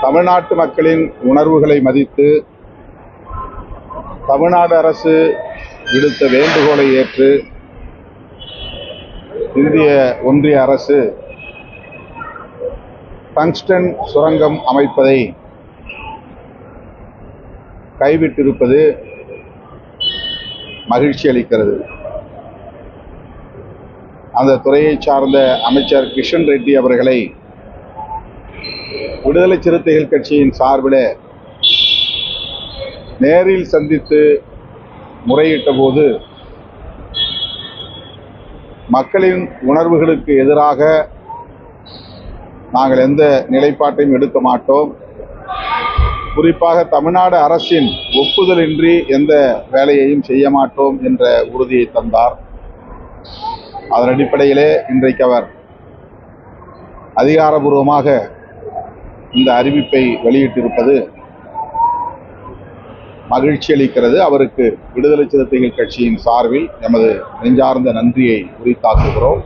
தமிழ்நாட்டு மக்களின் உணர்வுகளை மதித்து தமிழ்நாடு அரசு விடுத்த வேண்டுகோளை ஏற்று இந்திய ஒன்றிய அரசு டங்ஸ்டன் சுரங்கம் அமைப்பதை கைவிட்டிருப்பது மகிழ்ச்சி அளிக்கிறது. அந்த துறையை சார்ந்த அமைச்சர் கிஷன் ரெட்டி அவர்களை விடுதலை சிறுத்தைகள் கட்சியின் சார்பில் நேரில் சந்தித்து முறையிட்ட போது மக்களின் உணர்வுகளுக்கு எதிராக நாங்கள் எந்த நிலைப்பாட்டையும் எடுக்க மாட்டோம். குறிப்பாக தமிழ்நாடு அரசின் ஒப்புதலின்றி எந்த வேலையையும் செய்ய மாட்டோம் என்ற உறுதியை தந்தார். அதன் அடிப்படையிலே இன்றைக்கு அவர் அதிகாரபூர்வமாக இந்த அறிவிப்பை வெளியிட்டிருப்பது மகிழ்ச்சி அளிக்கிறது. அவருக்கு விடுதலை சிறுத்தைகள் கட்சியின் சார்பில் எமது நெஞ்சார்ந்த நன்றியை உரித்தாக்குகிறோம்.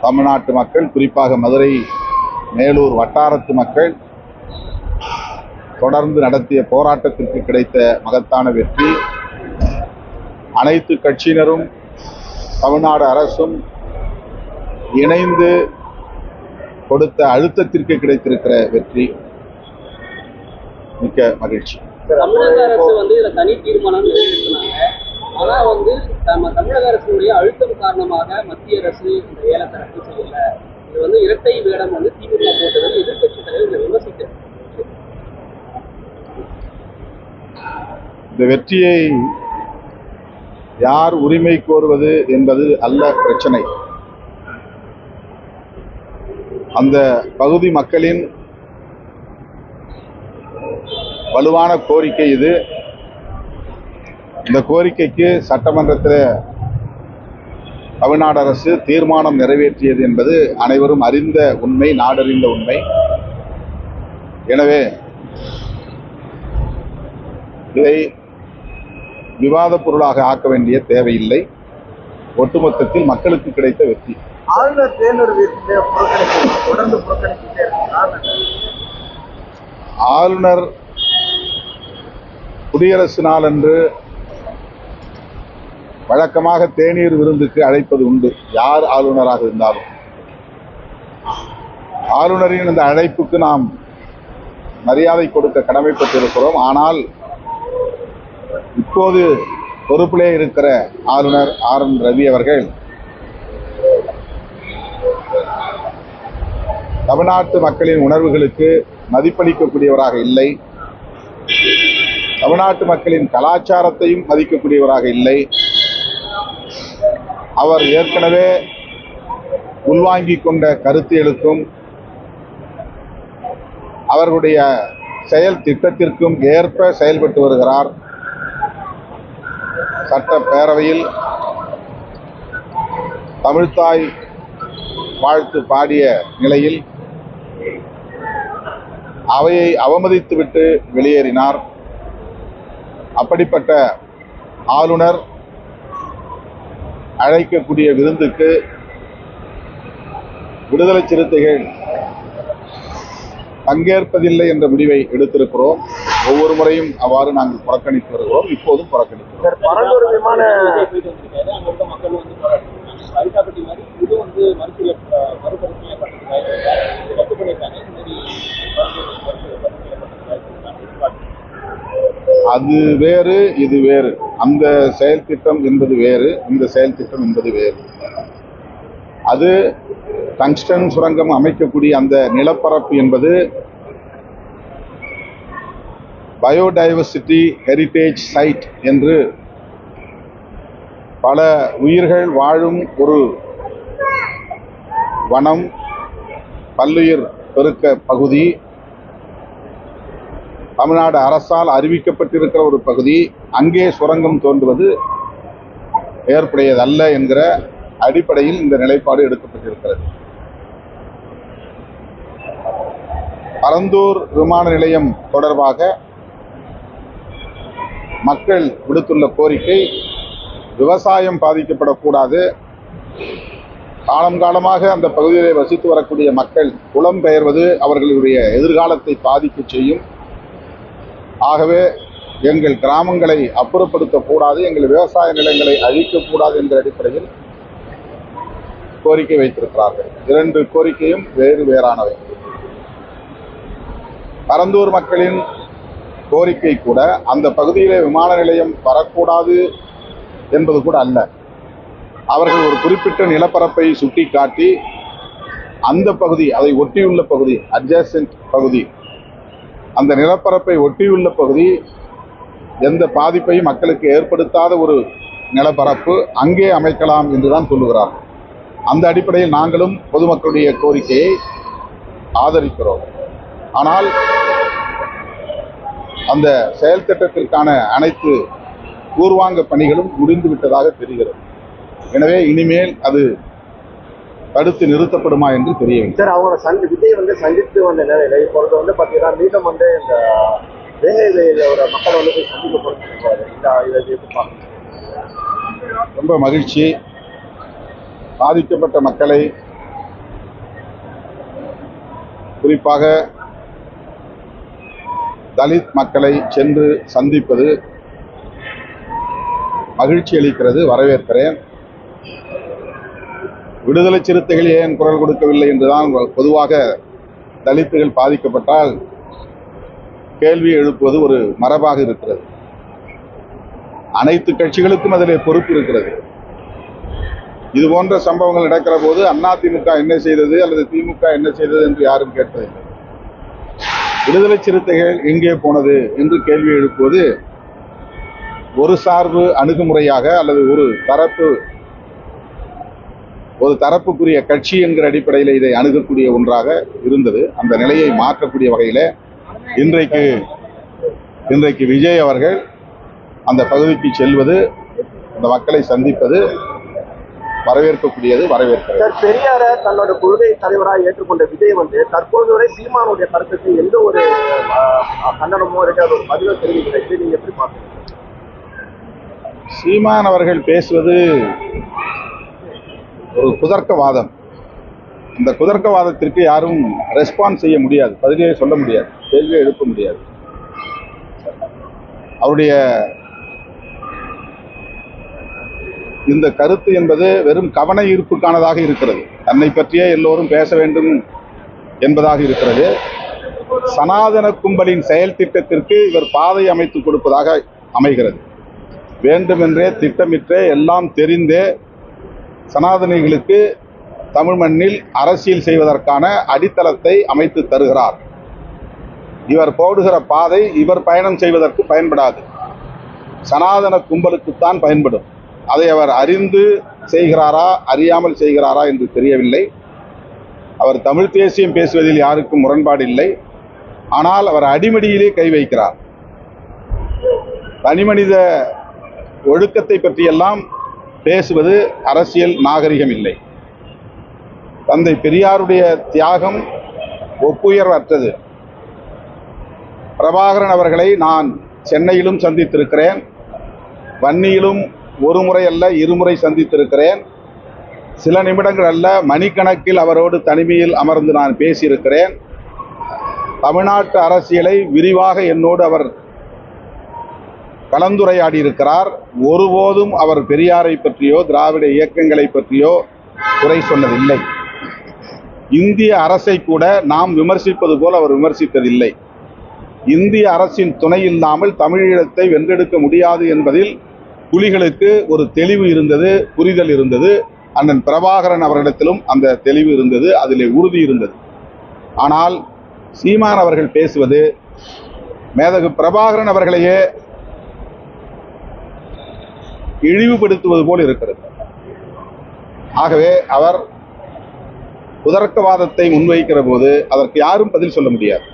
தமிழ்நாட்டு மக்கள் குறிப்பாக மதுரை மேலூர் வட்டாரத்து மக்கள் தொடர்ந்து நடத்திய போராட்டத்திற்கு கிடைத்த மகத்தான வெற்றி. அனைத்து கட்சியினரும் தமிழ்நாடு அரசும் இணைந்து கொடுத்த அழுத்தத்திற்கு கிடைத்திருக்கிற வெற்றி மிக்க மகிழ்ச்சி. தமிழக அரசு வந்து இதுல தனி தீர்மானம் நிறைவேற்றினாங்க ஆனா வந்து நம்ம தமிழக அரசினுடைய அழுத்தம் காரணமாக மத்திய அரசு இந்த ஏலத்தை ரத்து செய்யல. இது வந்து இரட்டை வேடம் வந்து திமுக போட்டது தலைவர் விமர்சிக்கிறார். இந்த வெற்றியை யார் உரிமை கோருவது என்பது அல்ல பிரச்சனை. அந்த பகுதி மக்களின் வலுவான கோரிக்கை இது. இந்த கோரிக்கைக்கு சட்டமன்றத்தில் தமிழ்நாடு அரசு தீர்மானம் நிறைவேற்றியது என்பது அனைவரும் அறிந்த உண்மை நாடறிந்த உண்மை. எனவே இதை விவாத பொருளாக ஆக்க வேண்டிய தேவையில்லை. ஒட்டுமொத்தத்தில் மக்களுக்கு கிடைத்த வெற்றி. ஆளுநர் தொடர்ந்து? ஆளுநர் குடியரசு நாளன்று வழக்கமாக தேநீர் விருந்துக்கு அழைப்பது உண்டு. யார் ஆளுநராக இருந்தாலும். ஆளுநரின் இந்த அழைப்புக்கு நாம் மரியாதை கொடுக்க கடமைப்பட்டிருக்கிறோம். ஆனால் இப்போது பொறுப்பிலே இருக்கிற ஆளுநர் ஆர் என் ரவி அவர்கள் தமிழ்நாட்டு மக்களின் உணர்வுகளுக்கு மதிப்பளிக்கக்கூடியவராக இல்லை. தமிழ்நாட்டு மக்களின் கலாச்சாரத்தையும் மதிக்கக்கூடியவராக இல்லை. அவர் ஏற்கனவே உள்வாங்கிக் கொண்ட கருத்தியலுக்கும் அவர்களுடைய செயல் திட்டத்திற்கும் ஏற்ப செயல்பட்டு வருகிறார். சட்டப்பேரவையில் தமிழ்த்தாய் வாழ்த்து பாடிய நிலையில் அவையை அவமதித்துவிட்டு வெளியேறினார். அப்படிப்பட்ட ஆளுநர் அழைக்கக்கூடிய விருந்துக்கு விடுதலை சிறுத்தைகள் பங்கேற்பதில்லை என்ற முடிவை எடுத்திருக்கிறோம். ஒவ்வொரு முறையும் அவ்வாறு நாங்கள் புறக்கணித்து வருகிறோம். இப்போதும் புறக்கணிக்கிறோம் பரந்தூர் விமான அது வேறு இது வேறு. அந்த செயல் திட்டம் என்பது வேறு இந்த செயல் திட்டம் என்பது வேறு. அது டங்ஸ்டன் சுரங்கம் அமைக்கக்கூடிய அந்த நிலப்பரப்பு என்பது பயோடைவர்சிட்டி ஹெரிட்டேஜ் சைட் என்று பல உயிர்கள் வாழும் ஒரு வனம் பல்லுயிர் பெருக்க பகுதி தமிழ்நாடு அரசால் அறிவிக்கப்பட்டிருக்கிற ஒரு பகுதி. அங்கே சுரங்கம் தோன்றுவது ஏற்புடையதல்ல என்கிற அடிப்படையில் இந்த நிலைப்பாடு எடுக்கப்பட்டிருக்கிறது. பரந்தூர் விமான நிலையம் தொடர்பாக மக்கள் விடுத்துள்ள கோரிக்கை விவசாயம் பாதிக்கப்படக்கூடாது. காலம் காலமாக அந்த பகுதியிலே வசித்து வரக்கூடிய மக்கள் புலம்பெயர்வது அவர்களுடைய எதிர்காலத்தை பாதிக்க செய்யும். ஆகவே எங்கள் கிராமங்களை அப்புறப்படுத்தக்கூடாது எங்கள் விவசாய நிலங்களை அழிக்கக்கூடாது என்ற அடிப்படையில் கோரிக்கை வைத்திருக்கிறார்கள். இரண்டு கோரிக்கையும் வேறு வேறானவை. பரந்தூர் மக்களின் கோரிக்கை கூட அந்த பகுதியிலே விமான நிலையம் வரக்கூடாது என்பது கூட அல்ல. அவர்கள் ஒரு குறிப்பிட்ட நிலப்பரப்பை சுட்டிக்காட்டி அந்த பகுதி அதை ஒட்டியுள்ள பகுதி அட்ஜசன்ட் பகுதி அந்த நிலப்பரப்பை ஒட்டியுள்ள பகுதி எந்த பாதிப்பையும் மக்களுக்கு ஏற்படுத்தாத ஒரு நிலப்பரப்பு அங்கே அமைக்கலாம் என்றுதான் சொல்லுகிறார். அந்த அடிப்படையில் நாங்களும் பொதுமக்களுடைய கோரிக்கையை ஆதரிக்கிறோம். ஆனால் அந்த செயல் திட்டத்திற்கான அனைத்து பூர்வாங்க பணிகளும் முடிந்து விட்டதாக தெரிகிறது. எனவே இனிமேல் அது தடுத்து நிறுத்தப்படுமா என்று தெரியவில்லை சார் அவங்கள சந்தி விஜய் வந்து சந்தித்து வந்த நிலையில இப்பொழுது வந்து பாத்தீங்கன்னா மீண்டும் வந்து இந்த வேலையில மக்களை வந்து போய் சந்திக்க போறாரு இந்த இதை எதிர்பார்க்க ரொம்ப மகிழ்ச்சி. பாதிக்கப்பட்ட மக்களை குறிப்பாக தலித் மக்களை சென்று சந்திப்பது மகிழ்ச்சி அளிக்கிறது வரவேற்கிறேன். விடுதலை சிறுத்தைகள் ஏன் குரல் கொடுக்கவில்லை என்றுதான் பொதுவாக தலித்துகள் பாதிக்கப்பட்டால் கேள்வி எழுப்புவது ஒரு மரபாக இருக்கிறது. அனைத்து கட்சிகளுக்கும் அதிலே பொறுப்பு இருக்கிறது. இது போன்ற சம்பவங்கள் நடக்கிற போது அதிமுக என்ன செய்தது அல்லது திமுக என்ன செய்தது என்று யாரும் கேட்டதில்லை விடுதலை சிறுத்தைகள் எங்கே போனது என்று கேள்வி எழுப்புவது ஒரு சார்பு அணுகுமுறையாக அல்லது ஒரு தரப்பு ஒரு தரப்புக்குரிய கட்சி என்கிற அடிப்படையில் இதை அணுகக்கூடிய ஒன்றாக இருந்தது. அந்த நிலையை மாற்றக்கூடிய வகையில் இன்றைக்கு இன்றைக்கு விஜய் அவர்கள் அந்த பகுதிக்கு செல்வது அந்த மக்களை சந்திப்பது வரவேற்கக்கூடியது வரவேற்கிறது. பெரியார தன்னோட கொள்கை தலைவராக ஏற்றுக்கொண்ட விஜய் வந்து தற்போது வரை சீமானுடைய கருத்துக்கு எந்த ஒரு கண்டனமோ இருக்காது. ஒரு பதிலோ தெரிவிக்கல. இதை நீங்க எப்படி பாக்குறீங்க சீமான் அவர்கள் பேசுவது ஒரு குதர்க்கவாதம். இந்த குதர்க்கவாதத்திற்கு யாரும் ரெஸ்பான்ஸ் செய்ய முடியாது. பதிலே சொல்ல முடியாது. கேள்வியை எழுப்ப முடியாது. அவருடைய இந்த கருத்து என்பது வெறும் கவன ஈர்ப்புக்கானதாக இருக்கிறது. தன்னை பற்றியே எல்லோரும் பேச வேண்டும் என்பதாக இருக்கிறது. சனாதன கும்பலின் செயல் திட்டத்திற்கு இவர் பாதை அமைத்து கொடுப்பதாக அமைகிறது. வேண்டுமென்றே திட்டமிட்டே எல்லாம் தெரிந்தே சனாதனிகளுக்கு தமிழ் மண்ணில் அரசியல் செய்வதற்கான அடித்தளத்தை அமைத்து தருகிறார். இவர் போடுகிற பாதை இவர் பயணம் செய்வதற்கு பயன்படாது. சனாதன கும்பலுக்குத்தான் பயன்படும். அதை அவர் அறிந்து செய்கிறாரா அறியாமல் செய்கிறாரா என்று தெரியவில்லை. அவர் தமிழ் தேசியம் பேசுவதில் யாருக்கும் முரண்பாடு இல்லை. ஆனால் அவர் அடிமடியிலே கை வைக்கிறார். தனிமனித ஒழுக்கத்தை பற்றியெல்லாம் பேசுவது அரசியல் நாகரிகம் இல்லை. தந்தை பெரியாருடைய தியாகம் ஒப்புயர்வற்றது. பிரபாகரன் அவர்களை நான் சென்னையிலும் சந்தித்திருக்கிறேன் வன்னியிலும் ஒரு முறை அல்ல இருமுறை சந்தித்திருக்கிறேன். சில நிமிடங்கள் அல்ல மணிக்கணக்கில் அவரோடு தனிமையில் அமர்ந்து நான் பேசியிருக்கிறேன். தமிழ்நாட்டு அரசியலை விரிவாக என்னோடு அவர் கலந்துரையாடி இருக்கிறார் ஒருபோதும் அவர் பெரியாரை பற்றியோ திராவிட இயக்கங்களை பற்றியோ குறை சொன்னதில்லை. இந்திய அரசை கூட நாம் விமர்சிப்பது போல் அவர் விமர்சித்ததில்லை. இந்திய அரசின் துணை இல்லாமல் தமிழீழத்தை வென்றெடுக்க முடியாது என்பதில் புலிகளுக்கு ஒரு தெளிவு இருந்தது புரிதல் இருந்தது. அண்ணன் பிரபாகரன் அவர்களிடத்திலும் அந்த தெளிவு இருந்தது அதிலே உறுதி இருந்தது. ஆனால் சீமான் அவர்கள் பேசுவது மேதகு பிரபாகரன் அவர்களையே இழிவுபடுத்துவது போல் இருக்கிறது. ஆகவே அவர் உதர்க்கவாதத்தை முன்வைக்கிற போது அதற்கு யாரும் பதில் சொல்ல முடியாது.